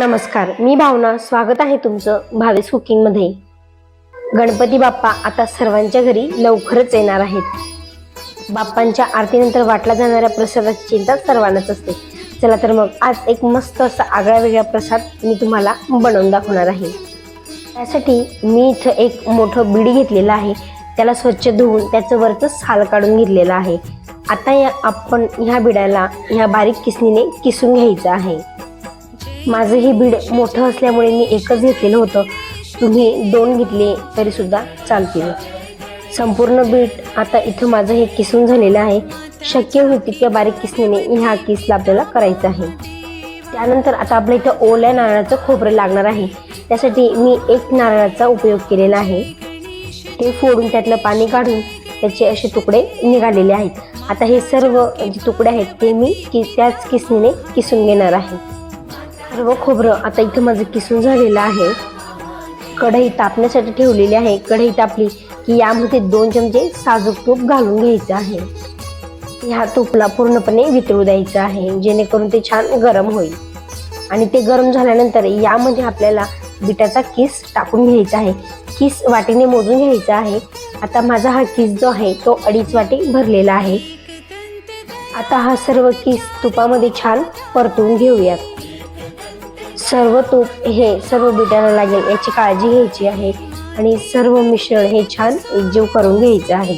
नमस्कार मी भावना स्वागत आहे तुमचं भावेस कुकिंगमध्ये. गणपती बाप्पा आता सर्वांच्या घरी लवकरच येणार आहेत. बाप्पांच्या आरतीनंतर वाटला जाणाऱ्या प्रसादाची चिंता सर्वांनाच असते. चला तर मग आज एक मस्त असा आगळा वेगळा प्रसाद मी तुम्हाला बनवून दाखवणार आहे. त्यासाठी मी इथं एक मोठं बिडी घेतलेलं आहे. त्याला स्वच्छ धुवून त्याचं वरचं साल काढून घेतलेलं आहे. आता या आपण ह्या बिड्याला ह्या बारीक किसणीने किसून घ्यायचं आहे. माझं हे बीड मोठं असल्यामुळे मी एकच घेतलेलं होतं. तुम्ही दोन घेतले तरीसुद्धा चालतील. संपूर्ण बीट आता इथं माझं हे किसून झालेलं आहे. शक्य होईल तितक्या बारीक किसणीने ह्या किसला आपल्याला करायचं आहे. त्यानंतर आता आपल्या इथं ओल्या नारळाचं खोबरं लागणार आहे. त्यासाठी मी एक नारळाचा उपयोग केलेला आहे. ते फोडून त्यातलं पाणी काढून त्याचे असे तुकडे निघालेले आहेत. आता हे सर्व जे तुकडे आहेत ते मी कि त्याच किसणीने किसून घेणार आहे. सर्व खोबरं आता इथं माझं किसून झालेलं आहे. कढई तापण्यासाठी ठेवलेली आहे. कढई तापली की यामध्ये दोन चमचे साजूक तूप घालून घ्यायचं आहे. ह्या तूपला पूर्णपणे वितळू द्यायचं आहे जेणेकरून ते छान गरम होईल. आणि ते गरम झाल्यानंतर यामध्ये आपल्याला बिटाचा किस टाकून घ्यायचा आहे. किस वाटीने मोजून घ्यायचा आहे. आता माझा हा किस जो आहे तो अडीच वाटी भरलेला आहे. आता हा सर्व किस तुपामध्ये छान परतून घेऊयात. सर्व तूप हे सर्व बिटायला लागेल याची काळजी घ्यायची आहे. आणि सर्व मिश्रण हे छान एकजीव करून घ्यायचं आहे.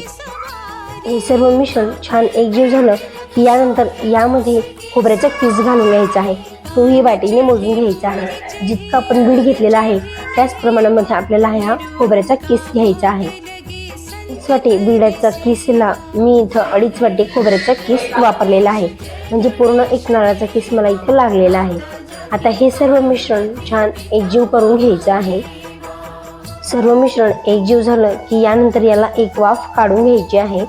हे सर्व मिश्रण छान एकजीव झालं की यानंतर यामध्ये खोबऱ्याचा किस घालून घ्यायचा आहे. तोही वाटीने मोजून घ्यायचा आहे. जितका आपण बीड घेतलेला आहे त्याच प्रमाणामध्ये आपल्याला हा खोबऱ्याचा किस घ्यायचा आहे. अडीच वाटी बिड्याचा किसला मी इथं अडीच वाटी खोबऱ्याचा किस वापरलेला आहे. म्हणजे पूर्ण एक नळाचा किस मला इथं लागलेला आहे. आता हे सर्व मिश्रण छान एकजीव करून घ्यायचं आहे. सर्व मिश्रण एकजीव झालं की यानंतर याला एक वाफ काढून घ्यायची आहे.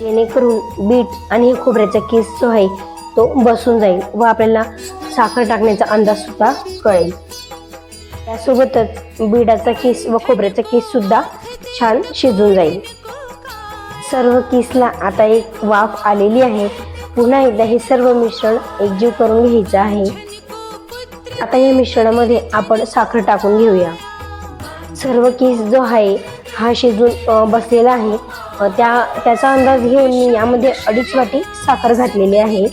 जेणेकरून बीट आणि खोबऱ्याचा केस जो आहे तो बसून जाईल व आपल्याला साखर टाकण्याचा अंदाज सुद्धा कळेल. त्यासोबतच बिडाचा केस व खोबऱ्याचा केससुद्धा छान शिजून जाईल. सर्व केसला आता एक वाफ आलेली आहे. पुन्हा एकदा हे सर्व मिश्रण एकजीव करून घ्यायचं आहे. आता या मिश्रणामध्ये आपण साखर टाकून घेऊया. सर्व केस जो आहे हा शिजून बसलेला आहे. त्या त्याचा अंदाज घेऊन मी यामध्ये अडीच वाटी साखर घातलेली आहे.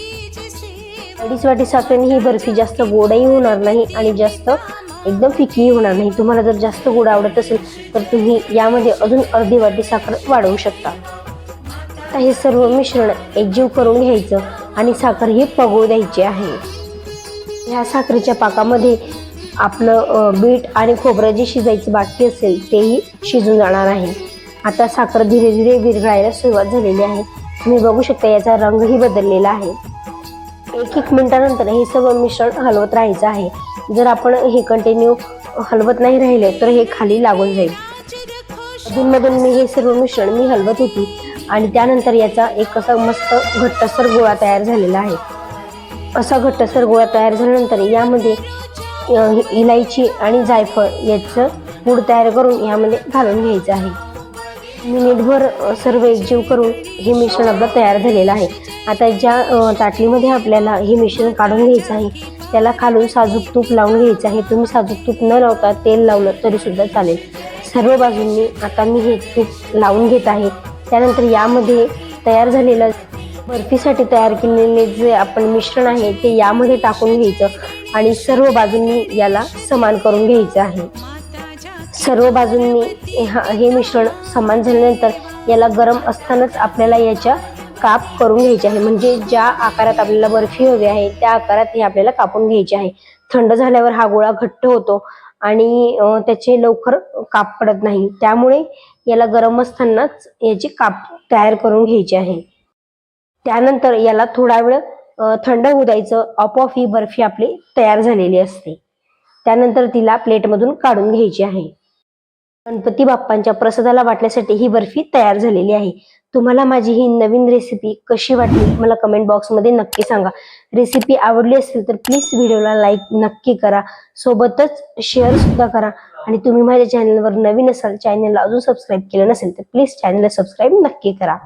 अडीच वाटी साखरेने ही बर्फी जास्त गोडही होणार नाही आणि जास्त एकदम फिकीही होणार नाही. तुम्हाला जर जास्त गोड आवडत असेल तर तुम्ही यामध्ये अजून अर्धी वाटी साखर वाढवू शकता. आता हे सर्व मिश्रण एकजीव करून घ्यायचं आणि साखर ही पगवू द्यायची आहे. ह्या साखरेच्या पाकामध्ये आपलं बीट आणि खोबरं जे शिजायचं बाकी असेल तेही शिजून जाणार आहे. आता साखर धीरे धीरे विरघळायला सुरुवात झालेली आहे. तुम्ही बघू शकता याचा रंगही बदललेला आहे. एक एक मिनिटानंतर हे सर्व मिश्रण हलवत राहायचं आहे. जर आपण हे कंटिन्यू हलवत नाही राहिले तर हे खाली लागून जाईल. अधूनमधून मी हे सर्व मिश्रण मी हलवत होती आणि त्यानंतर याचा एक असा मस्त घट्टसर गोळा तयार झालेला आहे. असा घट्टसर गोळा तयार झाल्यानंतर यामध्ये इलायची आणि जायफळ याचं पूड तयार करून यामध्ये घालून घ्यायचं आहे. मिनिटभर सर्व एकजीव करून हे मिश्रण आपलं तयार झालेलं आहे. आता ज्या ताटलीमध्ये आपल्याला हे मिश्रण काढून घ्यायचं आहे त्याला खालून साजूक तूप लावून घ्यायचं आहे. तुम्ही साजूक तूप न लावता तेल लावलं तरीसुद्धा चालेल. सर्व बाजूंनी आता मी हे तूप लावून घेत आहे. त्यानंतर यामध्ये तयार झालेलं बर्फीसाठी तयार केलेले जे आपण मिश्रण आहे ते यामध्ये टाकून घ्यायचं आणि सर्व बाजूंनी याला समान करून घ्यायचं आहे. सर्व बाजूंनी हा- हे मिश्रण समान झाल्यानंतर याला गरम असतानाच आपल्याला याच्या काप करून घ्यायचे आहे. म्हणजे ज्या आकारात आपल्याला बर्फी हवी आहे त्या आकारात हे आपल्याला कापून घ्यायचे आहे. थंड झाल्यावर हा गोळा घट्ट होतो आणि त्याचे लवकर काप पडत नाही. त्यामुळे याला गरम असतानाच याची काप तयार करून घ्यायची आहे. त्यानंतर याला थोडा वेळ थंड होऊ द्यायचं. आपोआप ही बर्फी आपली तयार झालेली असते. त्यानंतर तिला प्लेटमधून काढून घ्यायची आहे. गणपती बाप्पांच्या प्रसादाला वाटण्यासाठी ही बर्फी तयार झालेली आहे. तुम्हाला माझी ही नवीन रेसिपी कशी वाटली मला कमेंट बॉक्समध्ये नक्की सांगा. रेसिपी आवडली असेल तर प्लीज व्हिडिओला लाईक नक्की करा. सोबतच शेअर सुद्धा करा. आणि तुम्ही माझ्या चॅनलवर नवीन असाल चॅनलला अजून सबस्क्राईब केलं नसेल तर प्लीज चॅनलला सबस्क्राईब नक्की करा.